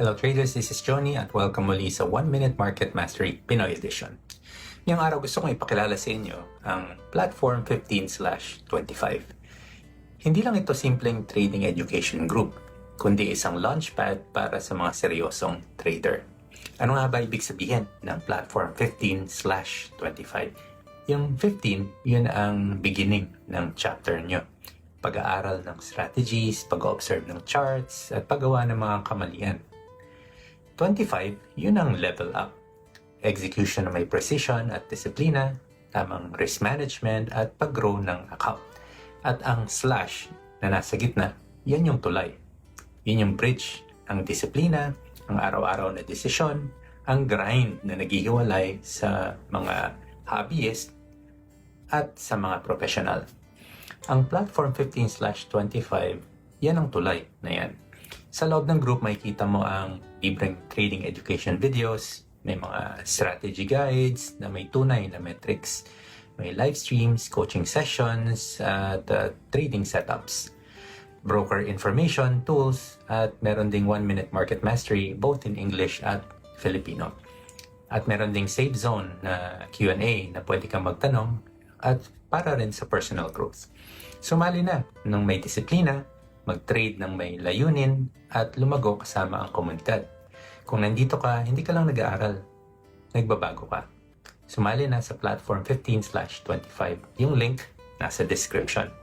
Hello traders, this is Johnny at welcome muli sa 1 Minute Market Mastery Pinoy Edition. Ngayong araw gusto kong ipakilala sa inyo ang Platform 15/25. Hindi lang ito simpleng trading education group, kundi isang launchpad para sa mga seryosong trader. Ano nga ba ibig sabihin ng Platform 15/25? Yung 15, yun ang beginning ng chapter nyo. Pag-aaral ng strategies, pag-observe ng charts, at paggawa ng mga kamalian. 25, yun ang level up. Execution na may precision at disiplina, tamang risk management at pag-grow ng account. At ang slash na nasa gitna, yan yung tulay. Yun yung bridge, ang disiplina, ang araw-araw na desisyon, ang grind na naghihiwalay sa mga hobbyist at sa mga professional. Ang Platform 15/25, yan ang tulay na yan. Sa loob ng group, makikita mo ang libreng trading education videos, may mga strategy guides na may tunay na metrics, may live streams, coaching sessions, at uh, trading setups, broker information, tools, at meron ding 1-minute market mastery both in English at Filipino. At meron ding safe zone na Q&A na pwede kang magtanong at para rin sa personal growth. Sumali na nung may disiplina, mag-trade ng may layunin at lumago kasama ang komunidad. Kung nandito ka, hindi ka lang nag-aaral, nagbabago ka. Sumali na sa platform 15/25. Yung link nasa description.